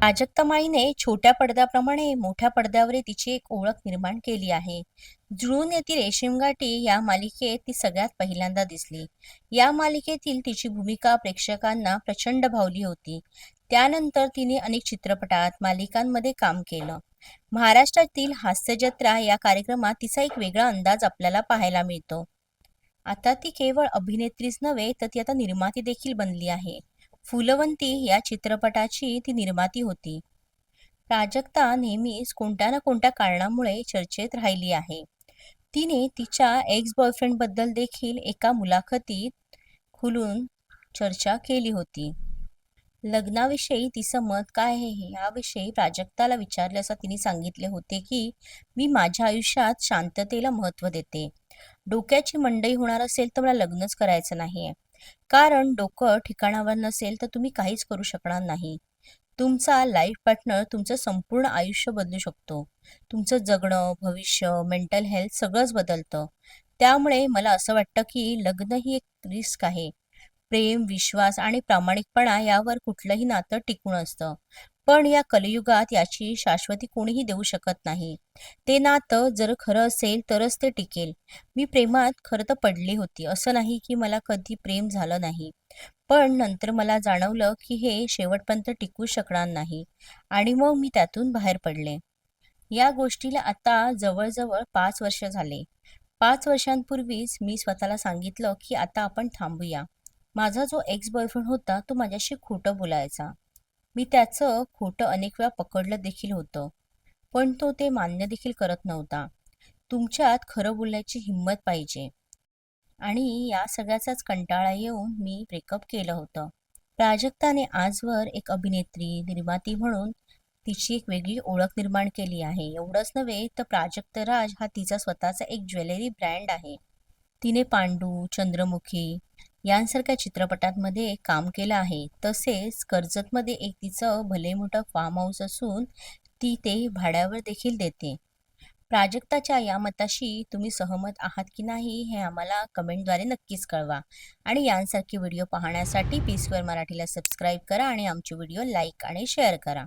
प्राजक्ता माईने छोट्या पडद्याप्रमाणे मोठ्या पडद्यावर तिची एक ओळख निर्माण केली आहे. जुळून येथील रेशीमगाठी या मालिकेत ती सगळ्यात पहिल्यांदा दिसली. या मालिकेतील तिची भूमिका प्रेक्षकांना प्रचंड भावली होती. त्यानंतर तिने अनेक चित्रपटात मालिकांमध्ये काम केलं. महाराष्ट्रातील हास्यजत्रा या कार्यक्रमात तिचा एक वेगळा अंदाज आपल्याला पाहायला मिळतो. आता ती केवळ अभिनेत्रीच नव्हे तर ती आता निर्माती देखील बनली आहे. फुलवंती या चित्रपटाची ती निर्माती होती. प्राजक्ता नेहमीच कोणत्या ना कोणत्या कारणामुळे चर्चेत राहिली आहे. तिने तिच्या एक्स बॉयफ्रेंडबद्दल देखील एका मुलाखतीत खुलून चर्चा केली होती. लग्नाविषयी तिचं मत काय आहे याविषयी प्राजक्ताला विचारले असता तिने सांगितले होते की मी माझ्या आयुष्यात शांततेला महत्त्व देते. डोक्याची मंडई होणार असेल तर मला लग्नच करायचं नाही आहे कारण डोकं ठिकाणावर नसेल तर तुम्ही काहीच करू शकणार नाही. तुमचा लाईफ पार्टनर तुमचं संपूर्ण आयुष्य बदलू शकतो. तुमचं जगणं भविष्य मेंटल हेल्थ सगळंच बदलतं. त्यामुळे मला असं वाटतं की लग्न ही एक रिस्क आहे. प्रेम विश्वास आणि प्रामाणिकपणा यावर कुठलंही नातं टिकून असतं. पण या कलियुगात याची शाश्वती कोणीही देऊ शकत नाही. ते नातं जर खरं असेल तरच ते टिकेल. मी प्रेमात खरं तर पडली होती असं नाही की मला कधी प्रेम झालं नाही. पण नंतर मला जाणवलं की हे शेवटपर्यंत टिकू शकणार नाही आणि मग मी त्यातून बाहेर पडले. या गोष्टीला आता जवळजवळ पाच वर्ष झाले. पाच वर्षांपूर्वीच मी स्वतःला सांगितलं की आता आपण थांबूया. माझा जो एक्स बॉयफ्रेंड होता तो माझ्याशी खोटं बोलायचा. मी त्याचं खोटं अनेक वेळा पकडलं देखील होतं. पण तो ते मान्य देखील करत नव्हता. तुमच्यात खरं बोलण्याची हिंमत पाहिजे. आणि या सगळ्याचाच कंटाळा येऊन मी ब्रेकअप केलं होतं. प्राजक्ताने आजवर एक अभिनेत्री निर्माती म्हणून तिची एक वेगळी ओळख निर्माण केली आहे. एवढंच नव्हे तर प्राजक्त राज हा तिचा स्वतःचा एक ज्वेलरी ब्रँड आहे. तिने पांडू चंद्रमुखी यांसारख्या चित्रपटांमध्ये काम केलं आहे. तसेच कर्जतमध्ये एक तिचं भले मोठं फार्म हाऊस असून ती ते भाड्यावर देखील देते. प्राजक्ताच्या या मताशी तुम्ही सहमत आहात की नाही हे आम्हाला कमेंटद्वारे नक्कीच कळवा. आणि यांसारखे व्हिडिओ पाहण्यासाठी पीसवर मराठीला सबस्क्राईब करा आणि आमचे व्हिडिओ लाईक आणि शेअर करा.